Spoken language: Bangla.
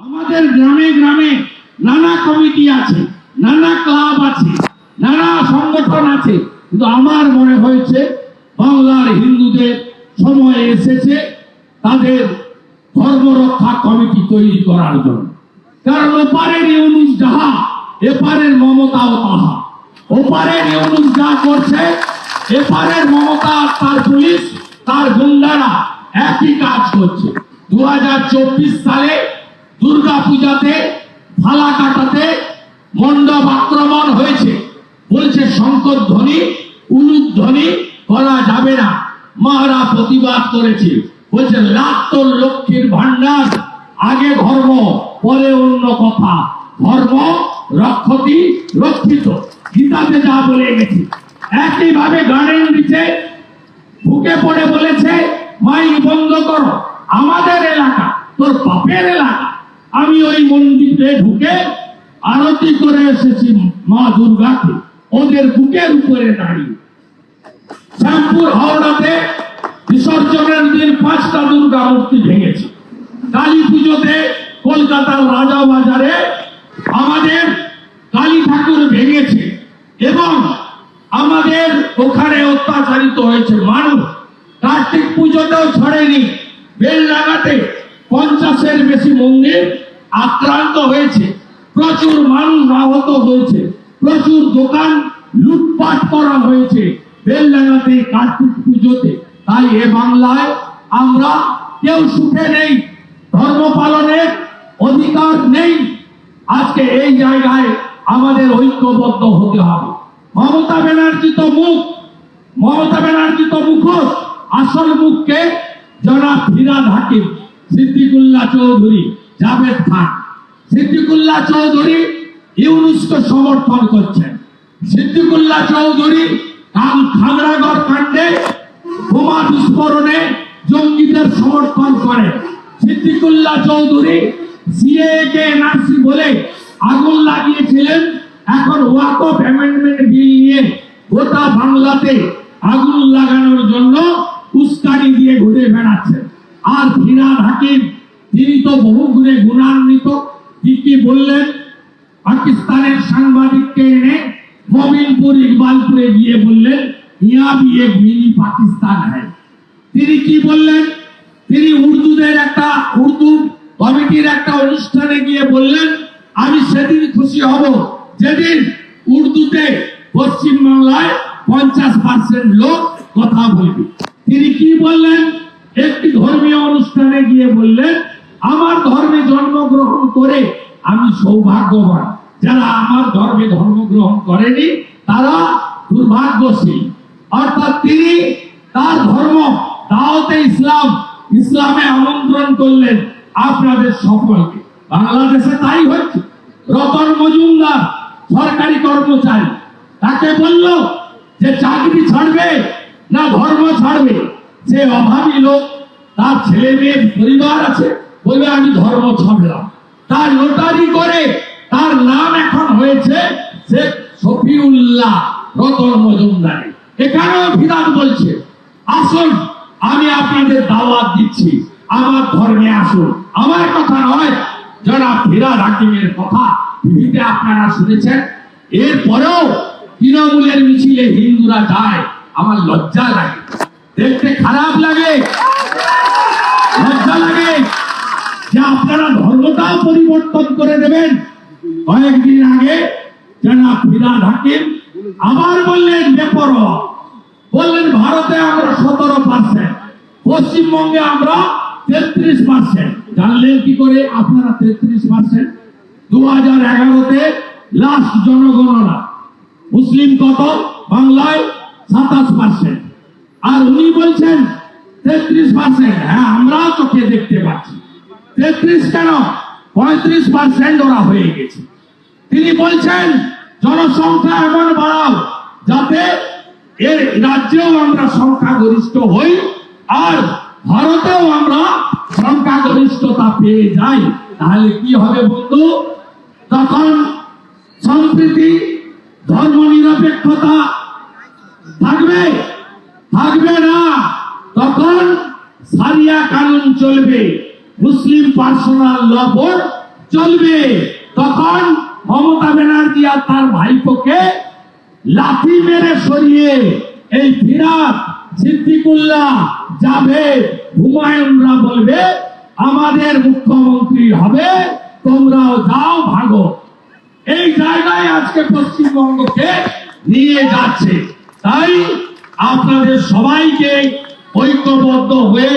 আমাদের গ্রামে গ্রামে নানা কমিটি আছে, নানা ক্লাব আছে, নানা সংগঠন আছে। কিন্তু আমার মনে হয়েছে, বাংলার হিন্দুদের সময় এসেছে তাদের ধর্মরক্ষা কমিটি তৈরি করার জন্য। কারণ ওপারের ইউনুস যাহা, এপারের মমতাও তাহা। ওপারের ইউনুস যা করছে, এপারের মমতা তার পুলিশ, তার গুন্ডারা একই কাজ করছে। দু হাজার চব্বিশ সালে দুর্গা পূজাতে ফালা কাটাতে মণ্ডপ আক্রমণ হয়েছে। বলছে, শঙ্কর ধ্বনি, উলুদ ধ্বনি করা যাবে না। মারা প্রতিবাদ করেছে। বলছে লাত্তর লক্ষ্মীর ভান্ডার আগে ধর্ম, পরে অন্য কথা। ধর্ম রক্ষতি রক্ষিত। গীতাতে যা বলে গেছে একইভাবে গার্ডেন দিচ্ছে ঢুকে পড়ে বলেছে, মাইক বন্ধ করো। আমাদের এলাকা, তোর বাপের এলাকা আমি ওই মন্দিরে ঢুকে আরতি করে এসেছি মা দুর্গাকে। ওদের বুকের উপরে দাঁড়িয়ে। শ্যামপুর হাওড়াতে বিসর্জনের দিন পাঁচটা দুর্গা মূর্তি ভেঙেছে। কালী পুজোতে কলকাতার রাজা বাজারে আমাদের কালী ঠাকুর ভেঙেছে এবং আমাদের ওখানে অত্যাচারিত হয়েছে মানুষ। কার্তিক পুজোতেও ছড়েনি। বেল লাগাতে পঞ্চাশের বেশি মন্দির আক্রান্ত হয়েছে। প্রচুর মানুষ আহত হয়েছে। প্রচুর দোকান লুটপাট করা হয়েছে বেলডাঙ্গাতে কার্তিক পুজোতে। তাই এ বাংলায় আমরা কেউ সুখে নেই, ধর্ম পালনের অধিকার নেই। আজকে এই জায়গায় আমাদের ঐক্যবদ্ধ হতে হবে। মমতা ব্যানার্জি তো মুখ, মমতা ব্যানার্জি তো মুখোশ, আসল মুখকে জনাব ফিরাদ হাকিম সিদ্দিকুল্লাহ চৌধুরী। জাভেদ খান। সিদ্দিকুল্লাহ চৌধুরী ইউনুসকে সমর্থন করছেন। সিদ্দিকুল্লাহ চৌধুরী কাম খাগড়াগড় কাণ্ডে বোমা বিস্ফোরণে জঙ্গিদের সমর্থন করেন সিদ্দিকুল্লাহ চৌধুরী সিএ কে এনআরসি বলে আগুন লাগিয়েছিলেন। এখন ওয়াকফ অ্যামেন্ডমেন্ট বিল নিয়ে গোটা বাংলাতে আগুন লাগানোর জন্য উস্কানি দিয়ে ঘুরে বেড়াচ্ছেন। আর ফিরাদ হাকিম তিনি তো বহু গুণে গুণান্বিত। কি বললেন, পাকিস্তানের সাংবাদিককে এনে মোবিনপুর ইকবালপুরে গিয়ে বললেন, ইয়া ভি এক পাকিস্তান হ্যায়। তিনি কি বললেন? তিনি উর্দুদের একটা, উর্দু কমিটির একটা অনুষ্ঠানে গিয়ে বললেন, আমি সেদিন খুশি হব যেদিন উর্দুতে পশ্চিমবাংলায় পঞ্চাশ পার্সেন্ট লোক কথা বলবে। তিনি কি বললেন? একটি ধর্মীয় অনুষ্ঠানে গিয়ে বললেন আমার ধর্মে জন্মগ্রহণ করে আমি সৌভাগ্যবান। যারা আমার ধর্মে ধর্মগ্রহণ করেনি, তারা দুর্ভাগ্যশীল। অর্থাৎ তিনি তার ধর্ম, দাওয়াতে ইসলাম, ইসলামে আমন্ত্রণ করলেন আপনাদের সকলকে। বাংলাদেশে তাই হচ্ছে। রতন মজুমদার, সরকারি কর্মচারী, তাকে বলল যে চাকরি ছাড়বে না ধর্ম ছাড়বে? সে অভাবী লোক, তার ছেলে মেয়ের পরিবার আছে বলবে, আমি ধর্ম ছাড়লাম তার নোটারি করে তার নাম এখন হয়েছে শেখ শফিউল্লাহ রতন মজুমদারি এখানেও বিধান বলছে, আসুন, আমি আপনাদের দাওয়াত দিচ্ছি। আমার ধর্মে আসুন। আমার কথা নয় যারা ফিরাদ হাকিমের কথা টিভিতে আপনারা শুনেছেন। এরপরেও তৃণমূলের মিছিলে হিন্দুরা যায়, আমার লজ্জা লাগে। দেখতে খারাপ লাগে। লজ্জা লাগে। আপনারা ধর্মটাও পরিবর্তন করে দেবেন। কয়েকদিন আগে ফিরাদ হাকিম আবার বললেন, বেপরোয়া। বললেন, ভারতে আমরা সতেরো পার্সেন্ট পশ্চিমবঙ্গে আমরা তেত্রিশ পার্সেন্ট জানলেন কি করে আপনারা তেত্রিশ পার্সেন্ট দু হাজার এগারোতে লাস্ট জনগণনা। মুসলিম কত? বাংলায় সাতাশ পার্সেন্ট আর উনি বলছেন, তেত্রিশ পার্সেন্ট হ্যাঁ আমরাও চোখে দেখতে পাচ্ছি। তেত্রিশ কেন? পঁয়ত্রিশ পার্সেন্ট ওরা হয়ে গেছে। তিনি বলছেন, জনসংখ্যা এমন বাড়াও যাতে এর রাজ্যেও আমরা সংখ্যাগরিষ্ঠ হই আর ভারতেও আমরা সংখ্যাগরিষ্ঠতা পেয়ে যাই। তাহলে কি হবে বন্ধু? তখন সম্প্রীতি ধর্ম নিরপেক্ষতা থাকবে? থাকবে না। তখন সারিয়া কানুন চলবে। মুসলিম পার্সোনাল ল বোর্ড চলবে। তখন মমতা ব্যানার্জি আর তার ভাইপোকে লাথি মেরে সরিয়ে এই ফিরাত সিদ্দিকুল্লাহ জাভেদ হুমায়ুনরা বলবে, আমাদের মুখ্যমন্ত্রী হবে, তোমরাও যাও, ভাগো। এই জায়গায় আজকে পশ্চিমবঙ্গকে নিয়ে যাচ্ছে। তাই আপনাদের সবাইকে ঐক্যবদ্ধ হয়ে